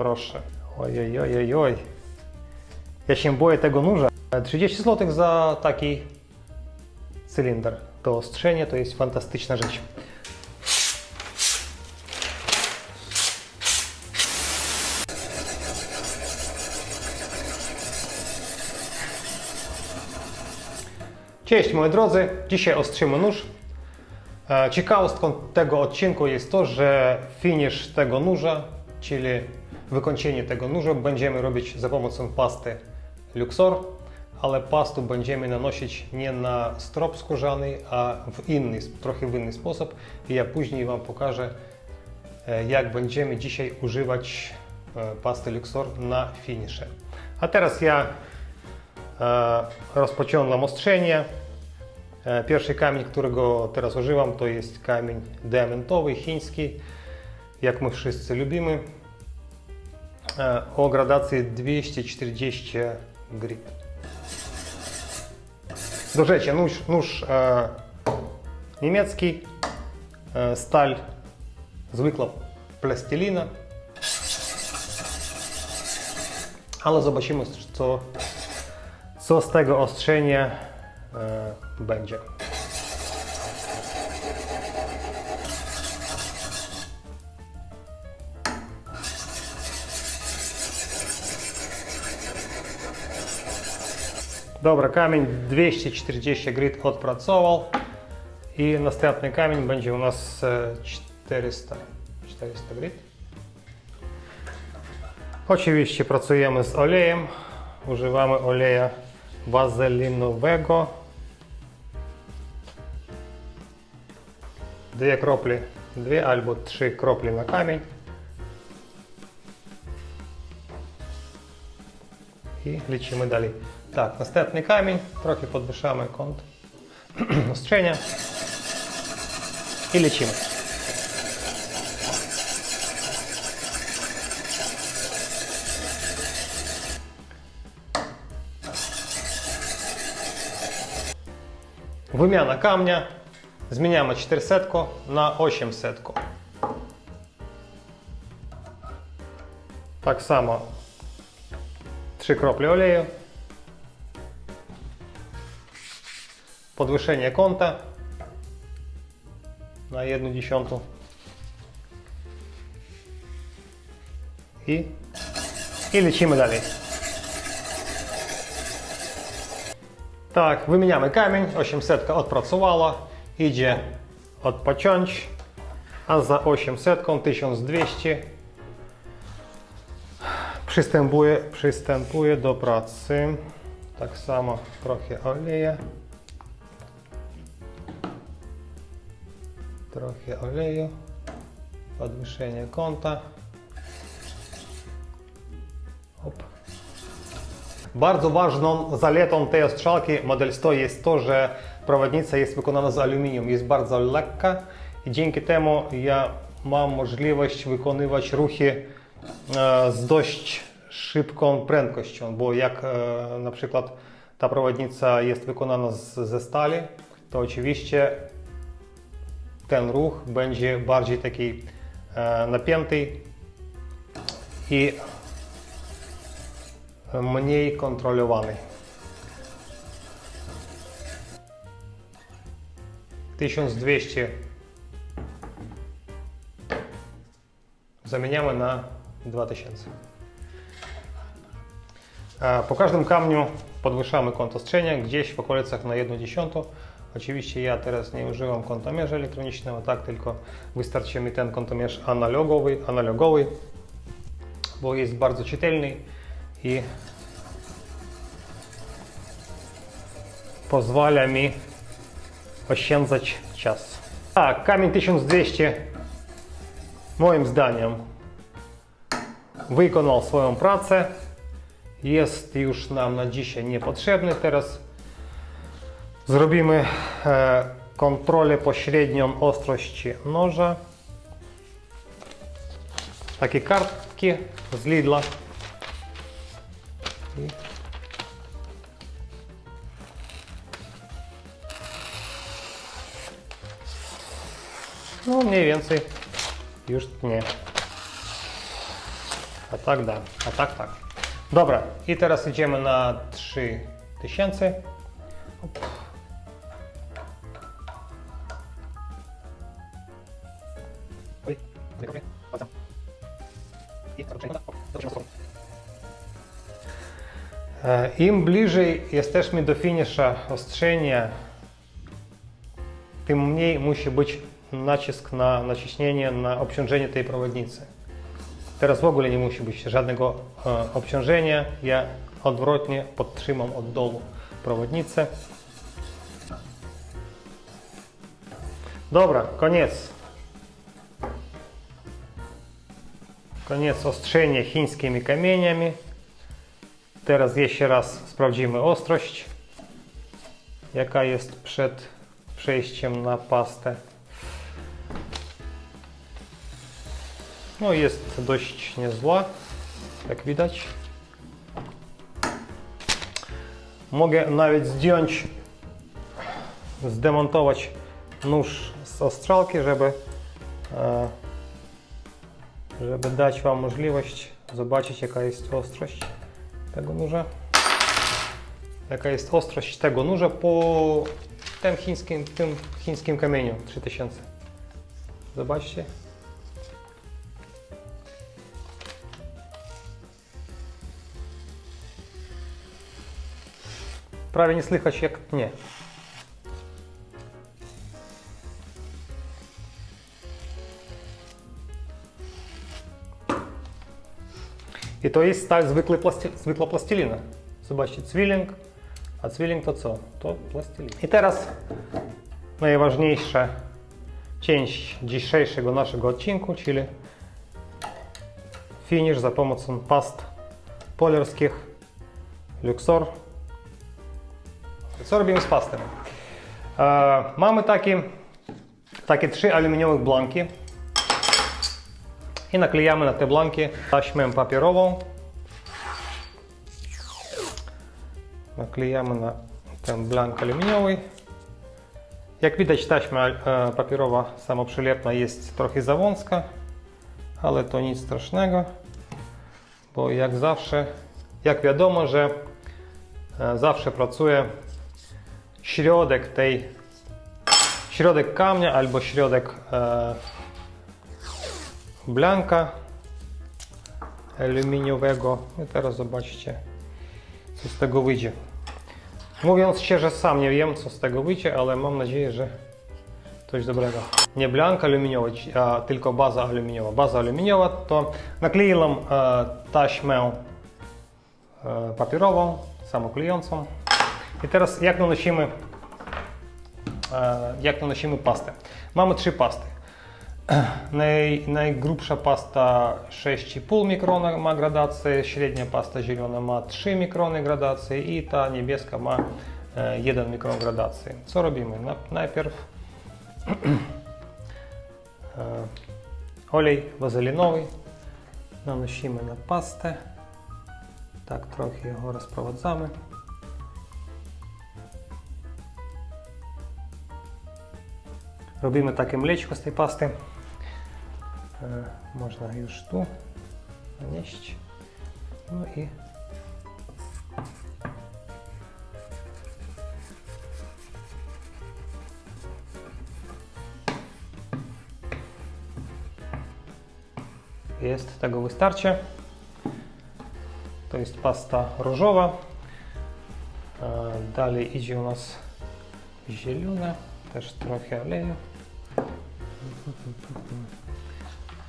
Proszę. Oj-oj-oj-oj. Ja się boję tego nóża. 30 zł za taki cylinder. To ostrzenie to jest fantastyczna rzecz. Cześć moi drodzy, dzisiaj ostrzymy nóż. E, Ciekawostką tego odcinku jest to, że finish tego nóża, czyli wykończenie tego nóża będziemy robić za pomocą pasty Luxor, ale pastu będziemy nanosić nie na strop skórzany, a w inny, trochę w inny sposób i ja później Wam pokażę, e, jak będziemy dzisiaj używać e, pasty Luxor na finisze. A teraz ja e, rozpocząłem ostrzenie. Pierwszy kamień, którego teraz używam, to jest kamień diamentowy, chiński, jak my wszyscy lubimy, o gradacji 240 grit. Do rzeczy, nóż, e, niemiecki, e, stal zwykła plastilina, ale zobaczymy, co, co z tego ostrzenia e, będzie. Dobra, kamień 240 grit odpracował i następny kamień będzie u nas e, 400, 400 grit. Oczywiście pracujemy z olejem. Używamy oleja wazelinowego. Dwie krople, dwie albo trzy krople na kamień. I lecimy dalej. Так, наступний камінь, трохи подбишаємо конт острення і лічимо. Вим'яна камня зміняємо 4 сетку на 8 сетку. Так само 3 кроплі олею. Podwyższenie kąta na 1 dziesiątą. I, I lecimy dalej. Tak, wymieniamy kamień, 800 odpracowała, idzie odpocząć, a za 800 1200 przystępuje, przystępuje do pracy. Tak samo trochę oleja. Trochę oleju, podwyższenie kąta. Hop. Bardzo ważną zaletą tej ostrzałki Model 100 jest to, że jest wykonana z aluminium, jest bardzo lekka i dzięki temu ja mam możliwość wykonywać ruchy e, z dość szybką prędkością, bo jak e, na przykład ta prowadnica jest wykonana z, ze stali, to oczywiście ten ruch będzie bardziej taki e, napięty i mniej kontrolowany. 1200 zamieniamy na 2000. A Po każdym kamieniu podwyższamy kąt ostrzenia gdzieś w okolicach na 1 dziesiątą. Oczywiście ja teraz nie używam kątomierza elektronicznego, tak tylko wystarczy mi ten kątomierz analogowy, analogowy bo jest bardzo czytelny i pozwala mi oszczędzać czas. Tak, kamień 1200 moim zdaniem wykonał swoją pracę. Jest już nam na dzisiaj niepotrzebny. Teraz zrobimy e, kontrolę pośrednią ostrości noża. Takie kartki z Lidla. No mniej więcej już nie. A tak da, a tak tak. Dobra, i teraz idziemy na 3000. Dobrze. E, Im bliżej jesteśmy do finisza ostrzenia, tym mniej musi być nacisk na naciśnienie na obciążenie tej prowadnicy. Teraz w ogóle nie musi być żadnego e, obciążenia. Ja odwrotnie podtrzymam od dołu prowadnicę. Dobra, koniec. Koniec ostrzenia chińskimi kamieniami. Teraz jeszcze raz sprawdzimy ostrość, jaka jest przed przejściem na pastę. No jest dość niezła, jak widać. Mogę nawet zdjąć, zdemontować nóż z ostrzałki, żeby, e, żeby dać Wam możliwość zobaczyć jaka jest ostrość tego nóża. Jaka jest ostrość tego nóża po tym chińskim, tym chińskim kamieniu 3000. Zobaczcie. Prawie nie słychać jak tnie. To jest tak zwykły plasty, zwykła plastilina. Zobaczcie, cwiling, a cwiling to co? To plastilina. I teraz najważniejsza część dzisiejszego naszego odcinku, czyli finish za pomocą past polerskich Luxor. Co robimy z pastem? E, mamy takie, takie trzy aluminiowe blanki i naklejamy na te blanki taśmę papierową. Naklejamy na ten blank aluminiowy. Jak widać taśma e, papierowa samoprzylepna jest trochę za wąska, ale to nic strasznego, bo jak zawsze, jak wiadomo, że e, zawsze pracuje środek tej, środek kamnia albo środek e, blanka aluminiowego. I teraz zobaczcie, co z tego wyjdzie. Mówiąc szczerze, sam nie wiem, co z tego wyjdzie, ale mam nadzieję, że coś dobrego. Nie blanka aluminiowa, a tylko baza aluminiowa. Baza aluminiowa to nakleiłem e, taśmę e, papierową, samoklejącą. I teraz jak nanosimy, e, jak nanosimy pastę. Mamy trzy pasty. Naj, najgrubsza pasta 6,5 mikrona ma gradację, średnia pasta zielona ma 3 mikrony gradacji i ta niebieska ma e, 1 mikron gradacji. Co robimy? Na, najpierw e, olej wazelinowy nanosimy na pastę. Tak trochę go rozprowadzamy. Robimy takie mleczko z tej E, Można już tu nanieść. Jest tego wystarczy. To jest pasta różowa. E, Dalej idzie u nas zielona, też trochę oleju.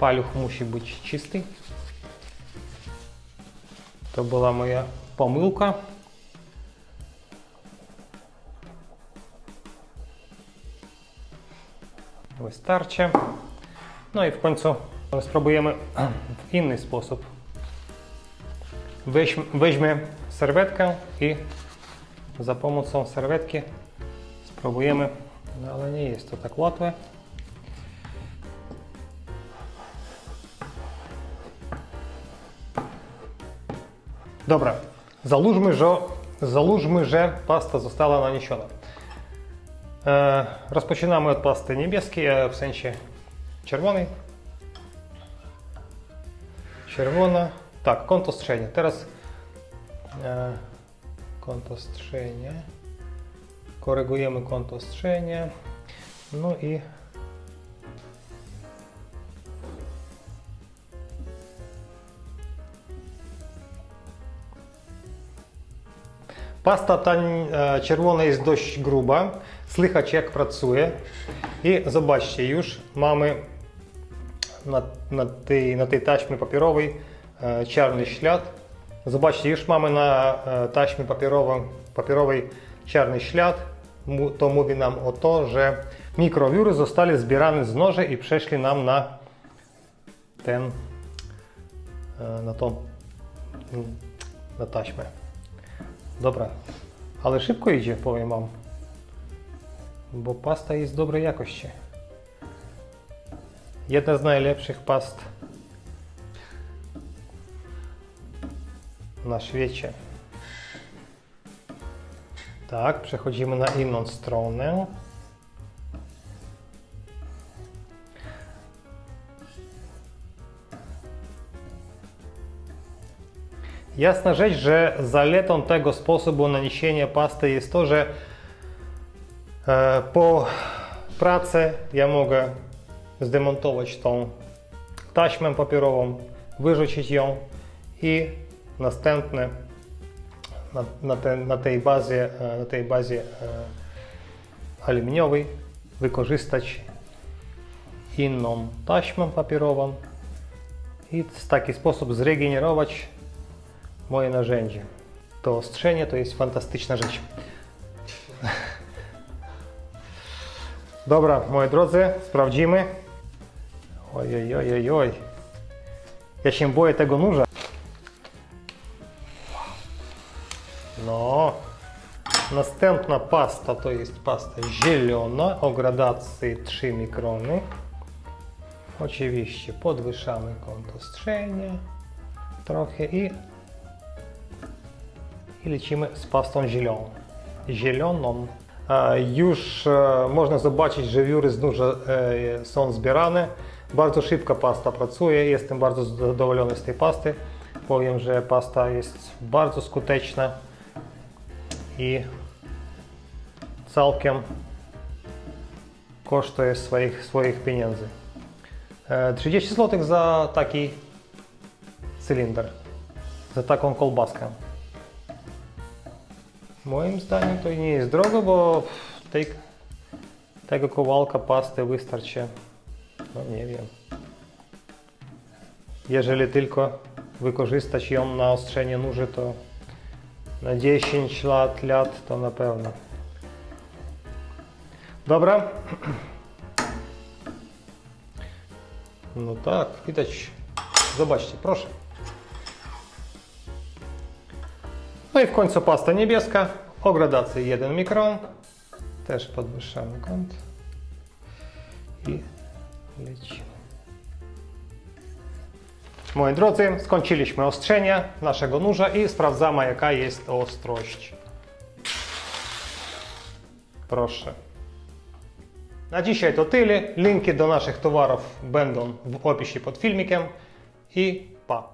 Paluch musi być czysty. To była moja pomyłka. Wystarczy. No i w końcu spróbujemy w inny sposób. Weźmy, weźmy serwetkę i za pomocą serwetki spróbujemy, no ale nie jest to tak Dobra, załóżmy, że, załóżmy, że pasta została naniesiona. E, rozpoczynamy od pasty niebieskiej, e, w sensie czerwonej. Czerwona Tak, kąt ostrzenia. Teraz e, kąt ostrzenia. Korygujemy kąt ostrzenia. No i Pasta ta e, czerwona jest dość gruba. Słychać jak pracuje. I zobaczcie, już mamy na, na, tej, na tej taśmie papierowej e, czarny ślad. Zobaczcie, już mamy na e, taśmie papierowej, papierowej czarny ślad. Mu- To mówi nam o to, że mikrowióry zostali zbierane z noży i przeszli nam na ten, e, na tą, mm, na taśmę. Dobra, ale szybko idzie, powiem Wam, bo pasta jest dobrej jakości. Jedna z najlepszych past na świecie. Tak, przechodzimy na inną stronę. Jasna rzecz, że zaletą tego sposobu naniesienia pasty jest to, że e, po pracy ja mogę zdemontować tą taśmę papierową, wyrzucić ją i następne na, na, te, na tej bazie, e, na tej bazie e, aluminiowej wykorzystać inną taśmę papierową i w taki sposób zregenerować moje narzędzie. To ostrzenie to jest fantastyczna rzecz. Dobra, moi drodzy, sprawdzimy. Oj, oj, oj, oj, oj. Ja się boję tego nóża. No. Następna pasta to jest pasta zielona o gradacji 3 mikrony. Oczywiście podwyższamy kąt ostrzenia trochę i lecimy z pastą zieloną. Zieloną. E, Już e, można zobaczyć, że wióry z nóża e, są zbierane. Bardzo szybko pasta pracuje. Jestem bardzo zadowolony z tej pasty. Powiem, że pasta jest bardzo skuteczna i całkiem kosztuje swoich, swoich pieniędzy. E, 30 zł za taki cylinder, za taką kolbaskę. Moim zdaniem to nie jest drogo, bo tej, tego kawałka pasty wystarczy, no nie wiem. Jeżeli tylko wykorzystać ją na ostrzenie nóży, to na 10 lat, lat to na pewno. Dobra. No tak, widać. Zobaczcie, proszę. No i w końcu pasta niebieska o gradacji 1 mikron. Też podwyższamy kąt. I lecimy. Moi drodzy, skończyliśmy ostrzenie naszego nóża i sprawdzamy jaka jest ostrość. Proszę. Na dzisiaj to tyle. Linki do naszych towarów będą w opisie pod filmikiem i pa!